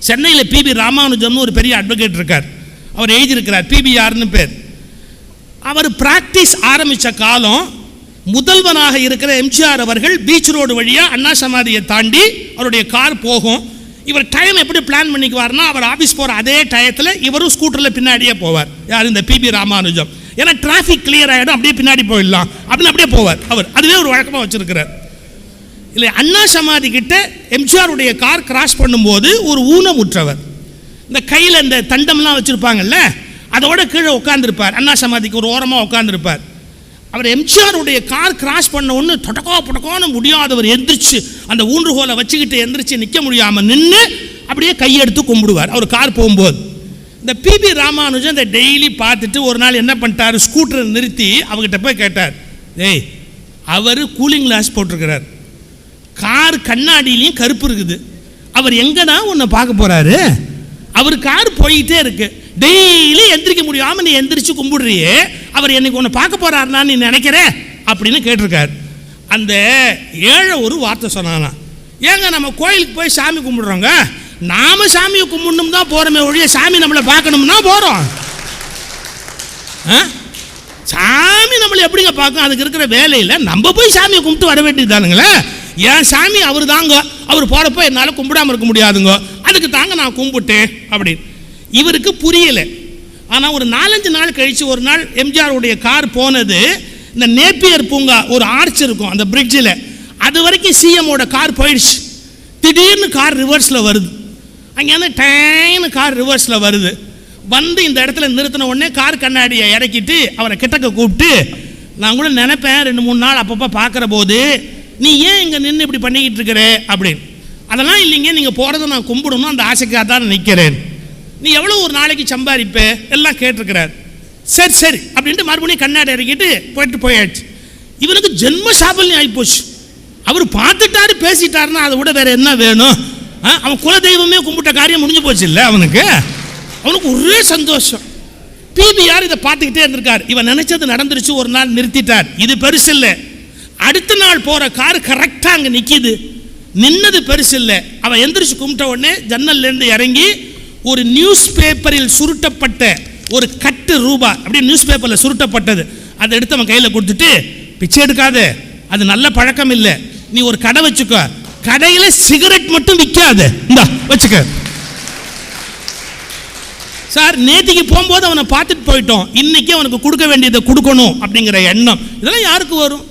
சென்னையில் பிபி ராமானுஜம்னு ஒரு பெரிய அட்வொகேட் இருக்கார். அவர் எழுதியிருக்கிறார் பிபிஆர்னு பேர். அவர் பிராக்டிஸ் ஆரம்பித்த காலம் முதல்வனாக இருக்கிற எம்ஜிஆர் அவர்கள் பீச் ரோடு வழியாக அண்ணா சமாதியை தாண்டி அவருடைய கார் போகும். இவர் டைம் எப்படி பிளான் பண்ணிக்குவார்னா அவர் ஆஃபீஸ் போகிற அதே டயத்தில் இவரும் ஸ்கூட்டரில் பின்னாடியே போவார். யார் இந்த பிபி ராமானுஜம்? ஏன்னா டிராஃபிக் கிளியர் ஆகிடும் அப்படியே பின்னாடி போயிடலாம். அப்படின்னு அப்படியே போவார். அவர். அதுவே ஒரு வழக்கமாக வச்சுருக்கிறார். இல்லை அண்ணா சமாதி கிட்ட எம்ஜிஆருடைய கார் கிராஸ் பண்ணும்போது ஒரு ஊனமுற்றவர். இந்த கையில் இந்த தண்டம்லாம் வச்சுருப்பாங்கல்ல அதோட கீழே உட்காந்துருப்பார் அண்ணா சமாதிக்கு ஒரு ஓரமாக உட்காந்துருப்பார் அவர் எம்ஜிஆருடைய கார் கிராஸ் பண்ண ஒன்று தொடக்கோ புடக்கோன்னு முடியாதவர் எந்திரிச்சு அந்த ஊன்றுகோலை வச்சுக்கிட்டு எந்திரிச்சு நிற்க முடியாமல் நின்று அப்படியே கையெடுத்து கும்பிடுவார். அவர் கார் போகும்போது. இந்த பிபி ராமானுஜன் இந்த டெய்லி பார்த்துட்டு ஒரு நாள் என்ன பண்ணிட்டார்? ஸ்கூட்டரை நிறுத்தி அவர்கிட்ட போய் கேட்டார். ஏய் அவர் கூலிங் கிளாஸ் போட்டிருக்கிறார். கார் கண்ணாடியிலையும் கருப்பு இருக்குது. அவர் எங்கடா உன்னை பார்க்க போகிறாரு அவர் கார் போயிட்டே இருக்கு. டெய்லி எந்திரிக்க முடியாமல் நீ எந்திரிச்சு கும்பிடுறியே. அவர் என்னைக்கு உன்னை பார்க்க போறாருனா நீ நினைக்கிற? அப்படின்னு கேட்டிருக்காரு. அந்த ஏழை ஒரு வார்த்தை சொன்னானா ஏங்க நம்ம கோயிலுக்கு போய் சாமி கும்பிடுறோங்க? நாம சாமியை கும்பிடணும் தான் போகிறோமே ஒழிய சாமி நம்மளை பார்க்கணும்னா போகிறோம் ஆ? சாமி நம்மளை எப்படிங்க பார்க்கும்? அதுக்கு இருக்கிற வேலையில் நம்ம போய் சாமியை கும்பிட்டு வர வேண்டியதானுங்களே என் சாமி அவர் தாங்க அவர் போகிறப்ப என்னால் கும்பிடாமல் இருக்க முடியாதுங்க. அதுக்கு தாங்க நான் கும்பிட்டேன் அப்படின்னு. இவருக்கு புரியலை. ஆனால் ஒரு நாலஞ்சு நாள் கழித்து ஒரு நாள் எம்ஜிஆருடைய கார் போனது இந்த நேப்பியர் பூங்கா ஒரு ஆர்ச் இருக்கும் அந்த பிரிட்ஜில் அது வரைக்கும் சிஎம்மோட கார் போயிடுச்சு. திடீர்னு கார் ரிவர்ஸில் வருது. அங்கேருந்து டேன்னு கார் ரிவர்ஸில் வருது. வந்து இந்த இடத்துல நிறுத்தின உடனே கார் கண்ணாடியை இறக்கிட்டு அவரை கிட்டக்க கூப்பிட்டு நான் கூட நினைப்பேன் ரெண்டு மூணு நாள் அப்பப்போ பார்க்குற போது நீ ஏன் இங்கே நின்று இப்படி பண்ணிக்கிட்டு இருக்கிற அப்படின்னு. அதெல்லாம் இல்லைங்க நீங்கள் போகிறத நான் கும்பிடணும் அந்த ஆசைக்காக தான் நிற்கிறேன் நீ எவ்வளோ ஒரு நாளைக்கு சம்பாதிப்ப? எல்லாம் கேட்டிருக்கிறார். சரி சரி அப்படின்ட்டு மறுபடியும் கண்ணாடி இறக்கிட்டு போயிட்டு போயாச்சு. இவனுக்கு ஜென்ம சாபல்யம் ஆகிப்போச்சு அவர் பார்த்துட்டாரு பேசிட்டாருன்னா அதை விட வேற என்ன வேணும்? ஆ, அவன் குல தெய்வமே கும்பிட்ட காரியம் முடிஞ்சு போச்சு இல்லை அவனுக்கு? அவனுக்கு ஒரே சந்தோஷம். பிபிஆர் இதை பார்த்துக்கிட்டே இருந்திருக்கார். இவன் நினைச்சது நடந்துருச்சு ஒரு நாள் நிறுத்திட்டார். இது பெருசு இல்லை. அடுத்த நாள் போகிற கார் கரெக்டாக அங்கே நிற்கிது நின்னது பெருசு இல்லை. அவன் எந்திரிச்சு கும்பிட்ட உடனே ஜன்னல்லேருந்து இறங்கி ஒரு நியூஸ் பேப்பரில் சுருட்டப்பட்ட ஒரு கட்டு ரூபா அப்படியே நியூஸ் பேப்பரில் சுருட்டப்பட்டது. அதை எடுத்து அவன் கையில் கொடுத்துட்டு பிச்சை எடுக்காத. அது நல்ல பழக்கம் இல்லை. நீ ஒரு கடை வச்சுக்கோ. கடையில் சிகரெட் மட்டும் விற்காத இந்தா வச்சுக்க. சார் நேத்திக்கு போகும்போது அவனை பார்த்துட்டு போயிட்டோம். இன்னைக்கு அவனுக்கு கொடுக்க வேண்டியதை கொடுக்கணும் அப்படிங்கிற எண்ணம். இதெல்லாம் யாருக்கு வரும்?